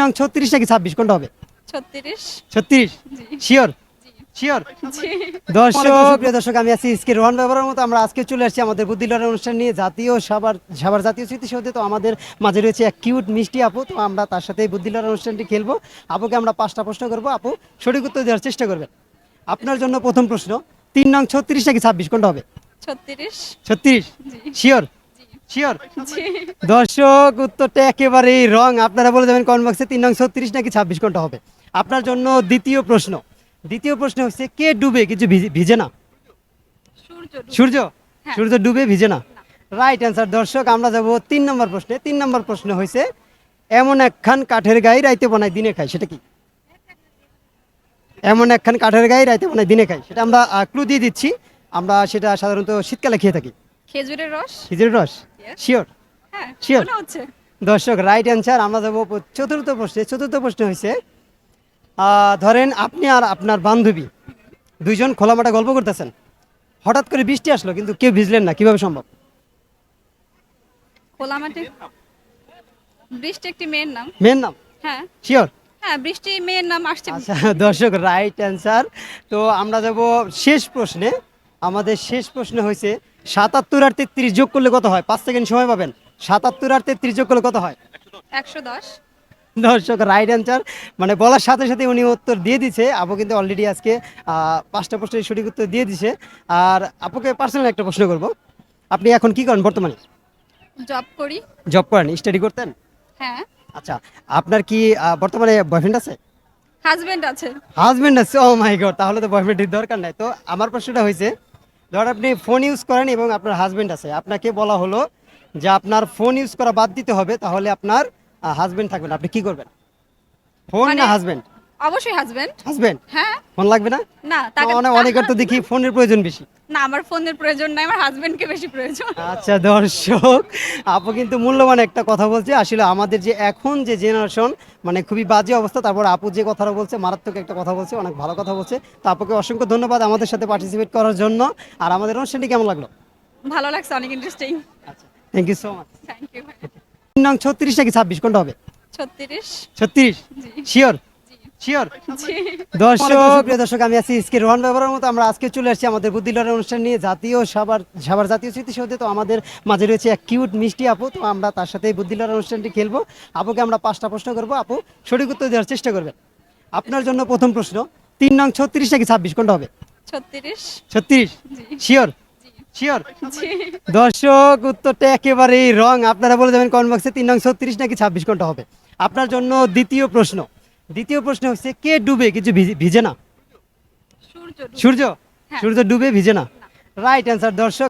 নং ছত্রিশ নাকি ছাব্বিশ? কোনটা হবে? ছত্রিশ। ছত্রিশ? শিওর শিওর দর্শক প্রিয় দর্শক আমি আছি ইসকে রোহান ব্যবহারের মতো। আমরা আজকে চলে আসছি আমাদের বুদ্ধিলড়াই অনুষ্ঠান নিয়ে। জাতীয় সবার সবার জাতীয় স্মৃতিসৌধে। তো আমাদের মাঝে রয়েছে এক কিউট মিষ্টি আপু। তো আমরা তার সাথে এই অনুষ্ঠানটি খেলব। আপুকে আমরা পাঁচটা প্রশ্ন করব। আপু সঠিক উত্তর দেওয়ার চেষ্টা করবেন। আপনার জন্য প্রথম প্রশ্ন তিন নং ছত্রিশ নাকি ছাব্বিশ? কোনটা হবে? ছত্রিশ। ছত্রিশ? শিওর শিওর দর্শক উত্তরটা একেবারেই রং। আপনারা বলে যাবেন কমেন্ট বক্সে তিন নং ছত্রিশ নাকি ছাব্বিশ ঘণ্টা হবে। আপনার জন্য দ্বিতীয় প্রশ্ন। দ্বিতীয় প্রশ্ন হচ্ছে কে ডুবে? কিছু ভিজে- না? সূর্য সূর্য? হ্যাঁ। ডুবে ভিজে না? রাইট অ্যান্সার দর্শক আমরা যাব তিন নম্বর প্রশ্নে। তিন নম্বর প্রশ্ন হয়েছে এমন একখান কাঠের গায়ে রাইতে বানায় দিনে খায়। সেটা কি? এমন একখান কাঠের গায়ে রাইতে বানায় দিনে খায়। সেটা আমরা ক্লু দিয়ে দিচ্ছি। আমরা সেটা সাধারণত শীতকালে খেয়ে থাকি। খেজুরের রস। খিচুড়ির রস? Yes. শিওর হ্যাঁ দর্শক রাইট অ্যান্সার আমরা যাব চতুর্থ প্রশ্নে। চতুর্থ প্রশ্ন হয়েছে ধরেন আপনি আর আপনার বান্ধবী দুইজন খোলামাটা গল্প করতেছেন। হঠাৎ করে বৃষ্টি আসলো কিন্তু কেউ ভিজলেন না কীভাবে সম্ভব? খোলা মাঠে বৃষ্টি একটি মেয়ের নাম। মেন নাম? হ্যাঁ। শিওর হ্যাঁ বৃষ্টি মেয়ের নাম আসছে। আচ্ছা দর্শক রাইট অ্যান্সার তো আমরা যাব শেষ প্রশ্নে। আমাদের শেষ প্রশ্ন হয়েছে সাতাত্তর আর তেত্রিশ যোগ করলে কত হয়? পাঁচ সেকেন্ড সময় পাবেন। সাতাত্তর আর তেত্রিশ যোগ করলে কত হয়? একশো দশ। দর্শক রাইট অ্যান্সার মানে বলার সাথে সাথে উনি উত্তর দিয়ে দিছে। আপু কিন্তু অলরেডি আজকে পাঁচটা প্রশ্নের সঠিক উত্তর দিয়ে দিছে। আর আপুকে পার্সোনাল একটা প্রশ্ন করব। আপনি এখন কি করেন বর্তমানে? জব করি। জব করেন স্টাডি করতেন? হ্যাঁ। আচ্ছা আপনার কি বর্তমানে বয়ফ্রেন্ড আছে? হাজবেন্ড আছে। হাজবেন্ড আছে ও মাই গড তাহলে তো বয়ফ্রেন্ডের দরকার নাই। তো আমার প্রশ্নটা হয়েছে ধর আপনি ফোন ইউজ করেন এবং আপনার হাজব্যান্ড আছে। আপনাকে বলা হলো যে আপনার ফোন ইউজ করা বাদ দিতে হবে তাহলে আপনার হাজব্যান্ড থাকবেন আপনি কি করবেন? ফোন না হাজব্যান্ড হাজবেন্ড অবশ্যই হাজবেন্ড হাজবেন্ড হ্যাঁ। ফোন লাগবে না? না তাকে অনেক অনেকের তো দেখি ফোনের প্রয়োজন বেশি। না আমার ফোনের প্রয়োজন নাই আমার হাজবেন্ডকে বেশি প্রয়োজন। আচ্ছা দর্শক আপু কিন্তু মূল্যবান একটা কথা বলছে। আসলে আমাদের যে এখন যে জেনারেশন মানে খুবই বাজে অবস্থা তারপর আপু যে কথাটা বলছে মারাত্মক একটা কথা বলছে অনেক ভালো কথা বলছে। তো আপুকে অসংখ্য ধন্যবাদ আমাদের সাথে পার্টিসিপেট করার জন্য। আর আমাদের অনুষ্ঠানটি কেমন লাগল? ভালো লাগছে অনেক ইন্টারেস্টিং আচ্ছা thank you so much thank you নং ছত্রিশ নাকি ছাব্বিশ কোনটা হবে? ছত্রিশ। ছত্রিশ? শিওর শিওর দর্শক প্রিয় দর্শক আমি আছি ইসকে রোহান ব্যবহারের মতো। আমরা আজকে চলে আসছি আমাদের বুদ্ধিলড়াই অনুষ্ঠান নিয়ে। জাতীয় সবার সবার জাতীয় স্মৃতিসৌধে। তো আমাদের মাঝে রয়েছে এক কিউট মিষ্টি আপু। তো আমরা তার সাথে এই বুদ্ধিলড়াই অনুষ্ঠানটি খেলব। আপুকে আমরা পাঁচটা প্রশ্ন করব। আপু সঠিক উত্তর দেওয়ার চেষ্টা করবেন। আপনার জন্য প্রথম প্রশ্ন তিন নং ছত্রিশ নাকি ছাব্বিশ? কোনটা হবে? ছত্রিশ। ছত্রিশ? শিওর শিওর দর্শক উত্তরটা একেবারেই রং। আপনারা বলে যাবেন কমেন্ট বক্সে তিন নং ছত্রিশ নাকি ছাব্বিশ? কোনটা হবে? আপনার জন্য দ্বিতীয় প্রশ্ন। দ্বিতীয় প্রশ্ন হচ্ছে কে ডুবে? কিছু ভিজে- ভিজে না। সূর্য হ্যাঁ। সূর্য ডুবে ভিজে না? রাইট অ্যান্সার দর্শক।